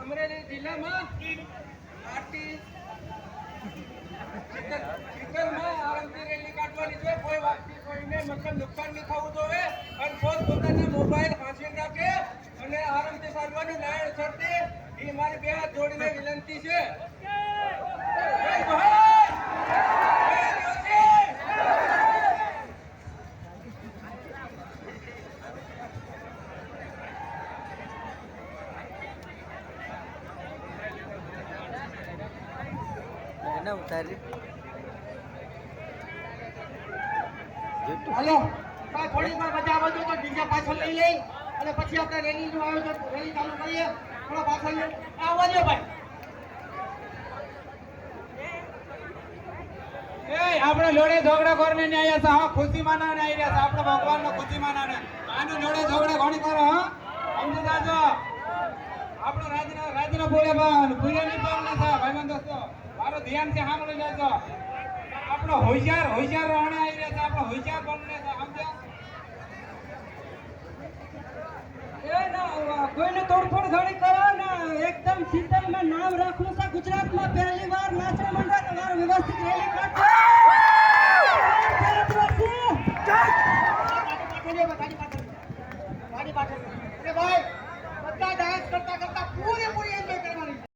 અમરેલી જિલ્લામાં ચિકન, ચિકનમાં આરામથી રેલી કાઢવાની છે. કોઈ વાતથી કોઈને મતલબ નુકસાન નહીં થવું જોઈએ. અને પોત મોબાઈલ હાંસવીને રાખે અને આરામથી સારવાની લાયણ શરતી એ મારી બે હાથ જોડીને વિનંતી છે! જય જોશી! એને ઉતારી. હાલો. થોડી વાર મજા આવજો તો તો પાછળ લઈ લઈ. અને પછી આપણે રેલીનું આયોજન રેલી ચાલુ કરીએ. થોડો પાછળ. આવવા દો ભાઈ. એ આપણે જોડે ઝઘડા ને ન્યાય છે હા ખુશી માના ન્યાય રહ્યા છે આપણે ભગવાન ને ખુશી માના ને આને લોડે ઝઘડા ઘણી કરો હા? સમજી જાજો. આપણો રાજના રાજના બોલે પણ પૂરેની પણ ન થાય ભાઈબંધ દોસ્તો મારો ધ્યાનથી સાંભળી લેજો. આપણો હોશિયાર હોશિયાર રોહણે આવી રહ્યા છે આપણો હોશિયાર બનને સમજ્યા? કોઈને તોડફોડ થોડી કરો ને એકદમ શીતલમાં નામ રાખવું છે. ગુજરાતમાં પહેલી વાર નાચના મંડળ તમારું વ્યવસ્થિત રેલી કાઢશે